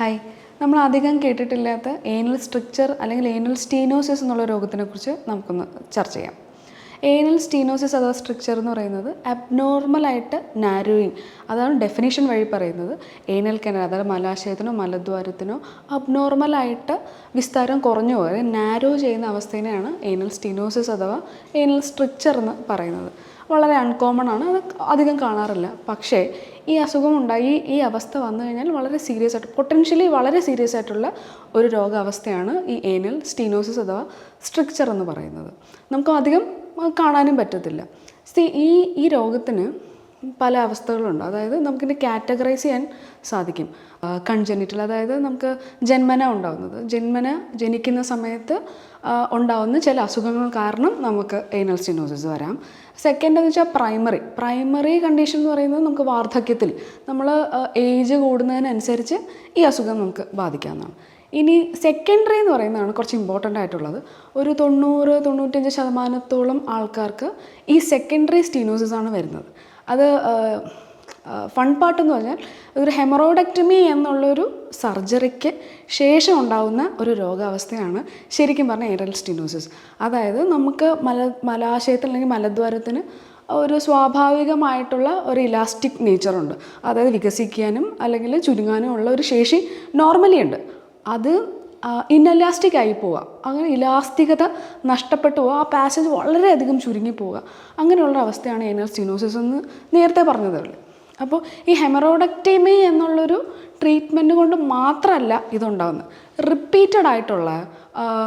Hi നമ്മൾ അധികം കേട്ടിട്ടില്ലാത്ത ഏനൽ സ്ട്രിക്ചർ അല്ലെങ്കിൽ ഏനൽ സ്റ്റീനോസിസ് എന്നുള്ള രോഗത്തിനെ കുറിച്ച് നമുക്കൊന്ന് ചർച്ച ചെയ്യാം. ഏനൽ സ്റ്റീനോസിസ് അഥവാ സ്ട്രിക്ചർ എന്ന് പറയുന്നത് അബ്നോർമലായിട്ട് നാരോയിങ് അതാണ് ഡെഫിനേഷൻ വഴി പറയുന്നത്. ഏനൽ കനാൽ അതായത് മലാശയത്തിനോ മലദ്വാരത്തിനോ അബ്നോർമലായിട്ട് വിസ്താരം കുറഞ്ഞു പോകാതെ നാരോ ചെയ്യുന്ന അവസ്ഥേനെയാണ് ഏനൽ സ്റ്റീനോസിസ് അഥവാ ഏനൽ സ്ട്രിക്ചർ എന്ന് പറയുന്നത്. വളരെ അൺകോമൺ ആണ്. അത് അധികം കാണാറില്ല. പക്ഷേ ഈ അസുഖം ഉണ്ടായി ഈ അവസ്ഥ വന്നു കഴിഞ്ഞാൽ വളരെ സീരിയസ് ആയിട്ട് പൊട്ടൻഷ്യലി വളരെ സീരിയസ് ആയിട്ടുള്ള ഒരു രോഗാവസ്ഥയാണ് ഈ ഏനൽ സ്റ്റീനോസിസ് അഥവാ സ്ട്രിക്ചർ എന്ന് പറയുന്നത്. നമുക്ക് അധികം കാണാനും പറ്റത്തില്ല. ഈ ഈ രോഗത്തിന് പല അവസ്ഥകളുണ്ട്. അതായത് നമുക്കിത് കാറ്റഗറൈസ് ചെയ്യാൻ സാധിക്കും. കൺജനിറ്റൽ അതായത് നമുക്ക് ജന്മന ഉണ്ടാവുന്നത്. ജന്മന ജനിക്കുന്ന സമയത്ത് ഉണ്ടാവുന്ന ചില അസുഖങ്ങൾ കാരണം നമുക്ക് ഏനൽ സ്റ്റിനോസിസ് വരാം. സെക്കൻഡ് എന്ന് വെച്ചാൽ പ്രൈമറി പ്രൈമറി കണ്ടീഷൻ എന്ന് പറയുന്നത് നമുക്ക് വാർദ്ധക്യത്തിൽ നമ്മൾ ഏജ് കൂടുന്നതിനനുസരിച്ച് ഈ അസുഖം നമുക്ക് ബാധിക്കാവുന്നതാണ്. ഇനി സെക്കൻഡറി എന്ന് പറയുന്നതാണ് കുറച്ച് ഇമ്പോർട്ടന്റ് ആയിട്ടുള്ളത്. ഒരു തൊണ്ണൂറ് തൊണ്ണൂറ്റഞ്ച് ശതമാനത്തോളം ആൾക്കാർക്ക് ഈ സെക്കൻഡറി സ്റ്റീനോസിസ് ആണ് വരുന്നത്. അത് ഫൺ പാർട്ട് എന്ന് പറഞ്ഞാൽ ഒരു ഹെമറോഡക്ടമി എന്നുള്ളൊരു സർജറിക്ക് ശേഷം ഉണ്ടാകുന്ന ഒരു രോഗാവസ്ഥയാണ് ശരിക്കും പറഞ്ഞാൽ എയറൽ സ്റ്റിനോസിസ്. അതായത് നമുക്ക് മല മലാശയത്തിൽ അല്ലെങ്കിൽ മലദ്വാരത്തിന് ഒരു സ്വാഭാവികമായിട്ടുള്ള ഒരു ഇലാസ്റ്റിക് നേച്ചറുണ്ട്. അതായത് വികസിക്കാനും അല്ലെങ്കിൽ ചുരുങ്ങാനും ഉള്ള ഒരു ശേഷി നോർമലി ഉണ്ട്. അത് ഇന്നലാസ്റ്റിക് ആയി പോവുക. അങ്ങനെ ഇലാസ്റ്റികത നഷ്ടപ്പെട്ടു പോവുക. ആ പാസേജ് വളരെയധികം ചുരുങ്ങി പോവുക. അങ്ങനെയുള്ള അവസ്ഥയാണ് ഏനൽ സിനോസിസ് എന്ന് നേരത്തെ പറഞ്ഞത് അപ്പോൾ ഈ ഹെമറോഡക്റ്റമി എന്നുള്ളൊരു ട്രീറ്റ്മെന്റ് കൊണ്ട് മാത്രമല്ല ഇതുണ്ടാകുന്നത് റിപ്പീറ്റഡ് ആയിട്ടുള്ള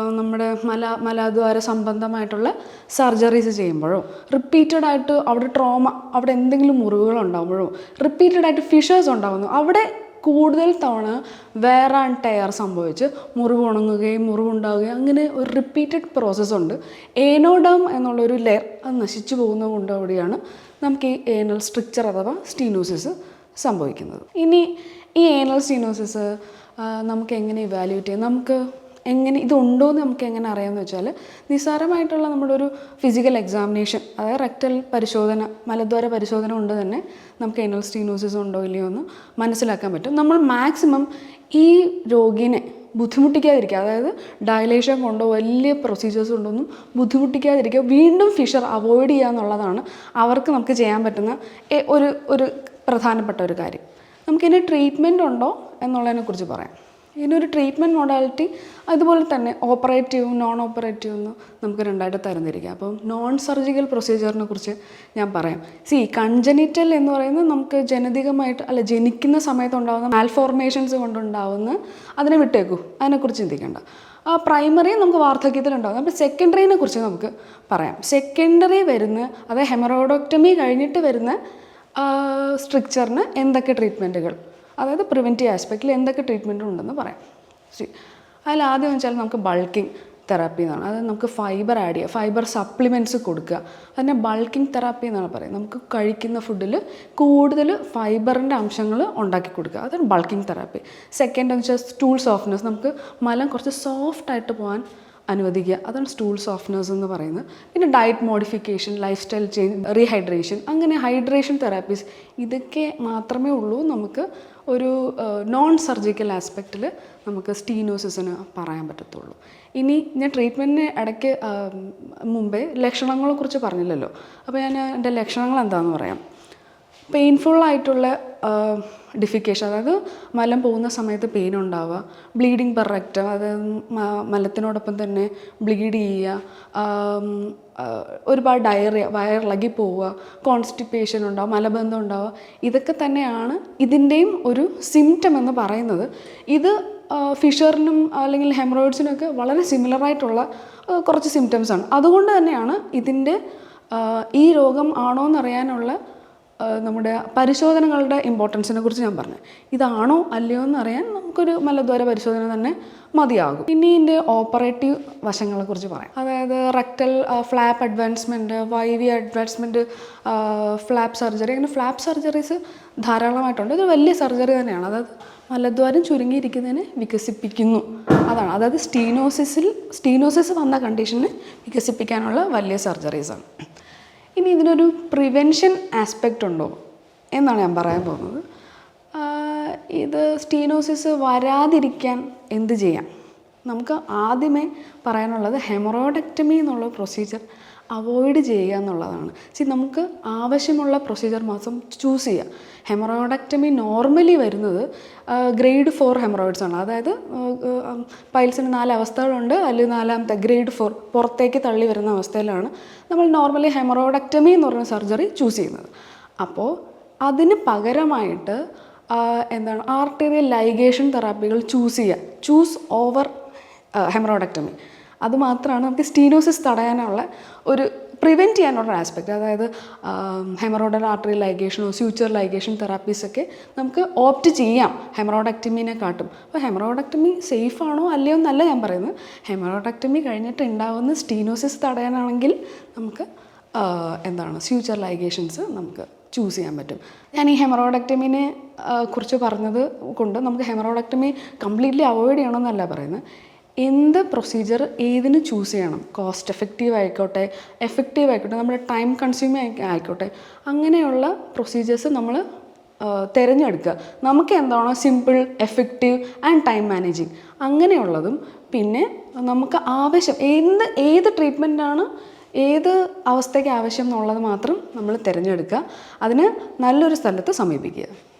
നമ്മുടെ മല മലാദ്വാര സംബന്ധമായിട്ടുള്ള സർജറീസ് ചെയ്യുമ്പോഴോ റിപ്പീറ്റഡ് ആയിട്ട് അവിടെ ട്രോമ അവിടെ എന്തെങ്കിലും മുറിവുകൾ ഉണ്ടാകുമ്പോഴോ റിപ്പീറ്റഡ് ആയിട്ട് ഫിഷേഴ്സ് ഉണ്ടാകുന്നു അവിടെ കൂടുതൽ തവണ വേറെ ടയർ സംഭവിച്ച് മുറിവ് ഉണങ്ങുകയും മുറിവുണ്ടാവുകയും അങ്ങനെ ഒരു റിപ്പീറ്റഡ് പ്രോസസ്സ് ഉണ്ട്. ഏനോഡം എന്നുള്ളൊരു ലെയർ അത് നശിച്ചു പോകുന്നത് അവിടെയാണ് നമുക്ക് ഈ ഏനൽ സ്ട്രിക്ചർ അഥവാ സ്റ്റീനോസിസ് സംഭവിക്കുന്നത്. ഇനി ഈ ഏനൽ സ്റ്റീനോസിസ് നമുക്ക് എങ്ങനെ ഇവാലുവേറ്റ് ചെയ്യാം? നമുക്ക് എങ്ങനെ ഇതുണ്ടോ എന്ന് നമുക്ക് എങ്ങനെ അറിയാമെന്ന് വെച്ചാൽ നിസ്സാരമായിട്ടുള്ള നമ്മുടെ ഒരു ഫിസിക്കൽ എക്സാമിനേഷൻ അതായത് റെക്ടൽ പരിശോധന മലദ്വാര പരിശോധന കൊണ്ട് തന്നെ നമുക്ക് എനൽ സ്റ്റീനോസിസ് ഉണ്ടോ ഇല്ലയോ എന്ന് മനസ്സിലാക്കാൻ പറ്റും. നമ്മൾ മാക്സിമം ഈ രോഗിനെ ബുദ്ധിമുട്ടിക്കാതിരിക്കുക അതായത് ഡയലേഷൻ കൊണ്ടോ വലിയ പ്രൊസീജിയേഴ്സ് കൊണ്ടൊന്നും ബുദ്ധിമുട്ടിക്കാതിരിക്കുക വീണ്ടും ഫിഷർ അവോയ്ഡ് ചെയ്യുക എന്നുള്ളതാണ് അവർക്ക് നമുക്ക് ചെയ്യാൻ പറ്റുന്ന ഒരു ഒരു പ്രധാനപ്പെട്ട ഒരു കാര്യം. നമുക്കിനി ട്രീറ്റ്മെന്റ് ഉണ്ടോ എന്നുള്ളതിനെക്കുറിച്ച് പറയാം. ഇതിനൊരു ട്രീറ്റ്മെന്റ് മോഡാലിറ്റി അതുപോലെ തന്നെ ഓപ്പറേറ്റീവും നോൺ ഓപ്പറേറ്റീവും എന്ന് നമുക്ക് രണ്ടായിട്ട് തരംതിരിക്കാം. അപ്പം നോൺ സർജിക്കൽ പ്രൊസീജിയറിനെ കുറിച്ച് ഞാൻ പറയാം. സി കൺജനിറ്റൽ എന്ന് പറയുന്നത് നമുക്ക് ജനിതകമായിട്ട് അല്ല ജനിക്കുന്ന സമയത്ത് ഉണ്ടാകുന്ന മാൽഫോർമേഷൻസ് കൊണ്ടുണ്ടാവുന്ന അതിനെ വിട്ടേക്കൂ. അതിനെക്കുറിച്ച് ചിന്തിക്കേണ്ട. ആ പ്രൈമറി നമുക്ക് വാർദ്ധക്യത്തിലുണ്ടാകും അപ്പോൾ സെക്കൻഡറിനെ കുറിച്ച് നമുക്ക് പറയാം. സെക്കൻഡറി വരുന്ന അതായത് ഹെമറോഡോക്ടമി കഴിഞ്ഞിട്ട് വരുന്ന സ്ട്രിക്ചറിന് എന്തൊക്കെ ട്രീറ്റ്മെന്റുകൾ അതായത് പ്രിവെന്റീവ് ആസ്പെക്റ്റിൽ എന്തൊക്കെ ട്രീറ്റ്മെന്റ് ഉണ്ടെന്ന് പറയാം. ശരി അതിൽ ആദ്യം വെച്ചാൽ നമുക്ക് ബൾക്കിംഗ് തെറാപ്പി എന്നാണ്. അതായത് നമുക്ക് ഫൈബർ ആഡ് ചെയ്യുക ഫൈബർ സപ്ലിമെന്റ്സ് കൊടുക്കുക. അതിനെ ബൾക്കിംഗ് തെറാപ്പി എന്നാണ് പറയുന്നത്. നമുക്ക് കഴിക്കുന്ന ഫുഡിൽ കൂടുതൽ ഫൈബറിന്റെ അംശങ്ങൾ ഉണ്ടാക്കി കൊടുക്കുക. അതാണ് ബൾക്കിംഗ് തെറാപ്പി സെക്കൻഡ് എന്ന് വെച്ചാൽ സ്റ്റൂൾ സോഫ്റ്റ്നെസ് നമുക്ക് മലം കുറച്ച് സോഫ്റ്റായിട്ട് പോകാൻ അനുവദിക്കുക. അതാണ് സ്റ്റൂൾ സോഫ്റ്റ്നേഴ്സ് എന്ന് പറയുന്നത്. പിന്നെ diet modification lifestyle change rehydration അങ്ങനെ ഹൈഡ്രേഷൻ തെറാപ്പീസ് ഇതൊക്കെ മാത്രമേ ഉള്ളൂ നമുക്ക് ഒരു നോൺ സർജിക്കൽ ആസ്പെക്റ്റിൽ നമുക്ക് സ്റ്റീനോസിസിന് പറയാൻ പറ്റത്തുള്ളൂ. ഇനി ഞാൻ ട്രീറ്റ്മെന്റിന് ഇടയ്ക്ക് മുമ്പേ ലക്ഷണങ്ങളെക്കുറിച്ച് പറഞ്ഞില്ലല്ലോ. അപ്പോൾ ഞാൻ എന്റെ ലക്ഷണങ്ങൾ എന്താണെന്ന് പറയാം. പെയിൻഫുൾ ആയിട്ടുള്ള ഡിഫിക്കേഷൻ അതായത് മലം പോകുന്ന സമയത്ത് പെയിൻ ഉണ്ടാവുക. ബ്ലീഡിങ് പെർ അതായത് മലത്തിനോടൊപ്പം തന്നെ ബ്ലീഡ് ചെയ്യുക. ഒരുപാട് ഡയറിയ വയറിളകി പോവുക. കോൺസ്റ്റിപ്പേഷൻ ഉണ്ടാവുക മലബന്ധം ഉണ്ടാവുക. ഇതൊക്കെ തന്നെയാണ് ഇതിന്റെയും ഒരു സിംറ്റം എന്ന് പറയുന്നത്. ഇത് ഫിഷറിനും അല്ലെങ്കിൽ ഹെമറോയിഡ്സിനൊക്കെ വളരെ സിമിലറായിട്ടുള്ള കുറച്ച് സിംറ്റംസ് ആണ്. അതുകൊണ്ട് തന്നെയാണ് ഇതിന്റെ ഈ രോഗം ആണോ എന്നറിയാനുള്ള നമ്മുടെ പരിശോധനകളുടെ ഇമ്പോർട്ടൻസിനെ കുറിച്ച് ഞാൻ പറഞ്ഞു. ഇതാണോ അല്ലയോ എന്ന് അറിയാൻ നമുക്കൊരു മലദ്വാര പരിശോധന തന്നെ മതിയാകും. ഇനി ഇതിന്റെ ഓപ്പറേറ്റീവ് വശങ്ങളെ കുറിച്ച് പറയാം. അതായത് rectal flap advancement Y V advancement flap surgery അങ്ങനെ ഫ്ലാപ്പ് സർജറീസ് ധാരാളമായിട്ടുണ്ട്. ഇത് വലിയ സർജറി തന്നെയാണ്. അതായത് മലദ്വാരം ചുരുങ്ങിയിരിക്കുന്നതിനെ വികസിപ്പിക്കുന്നു. അതാണ്. അതായത് സ്റ്റീനോസിസിൽ സ്റ്റീനോസിസ് വന്ന കണ്ടീഷനെ വികസിപ്പിക്കാനുള്ള വലിയ സർജറീസാണ് ഇനി ഇതിനൊരു പ്രിവെൻഷൻ ആസ്പെക്റ്റ് ഉണ്ടോ എന്നാണ് ഞാൻ പറയാൻ പോകുന്നത്. ഇത് സ്റ്റീനോസിസ് വരാതിരിക്കാൻ എന്ത് ചെയ്യാം? നമുക്ക് ആദ്യമേ പറയാനുള്ളത് ഹെമറോഡക്റ്റമി എന്നുള്ള പ്രൊസീജിയർ അവോയ്ഡ് ചെയ്യുക എന്നുള്ളതാണ്. സി നമുക്ക് ആവശ്യമുള്ള പ്രൊസീജിയർ മാത്രം ചൂസ് ചെയ്യുക ഹെമറോഡക്റ്റമി നോർമലി വരുന്നത് ഗ്രേഡ് ഫോർ ഹെമറോയിഡ്സ് ആണ്. അതായത് പൈൽസിന് നാല് അവസ്ഥകളുണ്ട്. അതിൽ നാലാമത്തെ ഗ്രേഡ് ഫോർ പുറത്തേക്ക് തള്ളി വരുന്ന അവസ്ഥയിലാണ് നമ്മൾ നോർമലി ഹെമറോഡക്റ്റമി എന്ന് പറയുന്ന സർജറി ചൂസ് ചെയ്യുന്നത്. അപ്പോൾ അതിന് പകരമായിട്ട് എന്താണ് ആർട്ടീരിയൽ ലൈഗേഷൻ തെറാപ്പികൾ ചൂസ് ചെയ്യുക ചൂസ് ഓവർ ഹെമറോഡക്ടമി അത് മാത്രമാണ് നമുക്ക് സ്റ്റീനോസിസ് തടയാനുള്ള ഒരു പ്രിവെന്റ് ചെയ്യാനുള്ള ആസ്പെക്റ്റ് അതായത് ഹെമറോഡൽ ആർട്ടറി ലൈഗേഷനോ ഫ്യൂച്ചർ ലൈഗേഷൻ തെറാപ്പീസൊക്കെ നമുക്ക് ഓപ്റ്റ് ചെയ്യാം. ഹെമറോഡക്ടമിനെ കാട്ടും. അപ്പോൾ ഹെമറോഡക്ടമി സേഫ് ആണോ അല്ലയോ എന്നല്ല ഞാൻ പറയുന്നത്. ഹെമറോഡക്ടമി കഴിഞ്ഞിട്ട് ഉണ്ടാവുന്ന സ്റ്റീനോസിസ് തടയാനാണെങ്കിൽ നമുക്ക് എന്താണ് ഫ്യൂച്ചർ ലൈഗേഷൻസ് നമുക്ക് ചൂസ് ചെയ്യാൻ പറ്റും. ഞാൻ ഈ ഹെമറോഡക്ടമിനെ കുറിച്ച് പറഞ്ഞത് കൊണ്ട് നമുക്ക് ഹെമറോഡക്ടമി കംപ്ലീറ്റ്ലി അവോയ്ഡ് ചെയ്യണമെന്നല്ല പറയുന്നത്. എന്ത് പ്രൊസീജിയർ ഏതിന് ചൂസ് ചെയ്യണം? കോസ്റ്റ് എഫക്റ്റീവ് ആയിക്കോട്ടെ എഫക്റ്റീവ് ആയിക്കോട്ടെ നമ്മുടെ ടൈം കൺസ്യൂമിങ് ആയിക്കോട്ടെ. അങ്ങനെയുള്ള പ്രൊസീജിയേഴ്സ് നമ്മൾ തിരഞ്ഞെടുക്കുക. നമുക്ക് എന്താണോ simple effective and time managing അങ്ങനെയുള്ളതും പിന്നെ നമുക്ക് ആവശ്യം എന്ത് ഏത് ട്രീറ്റ്മെന്റാണ് ഏത് അവസ്ഥയ്ക്ക് ആവശ്യം എന്നുള്ളത് മാത്രം നമ്മൾ തിരഞ്ഞെടുക്കുക. അതിന് നല്ലൊരു സ്ഥലത്ത് സമീപിക്കുക.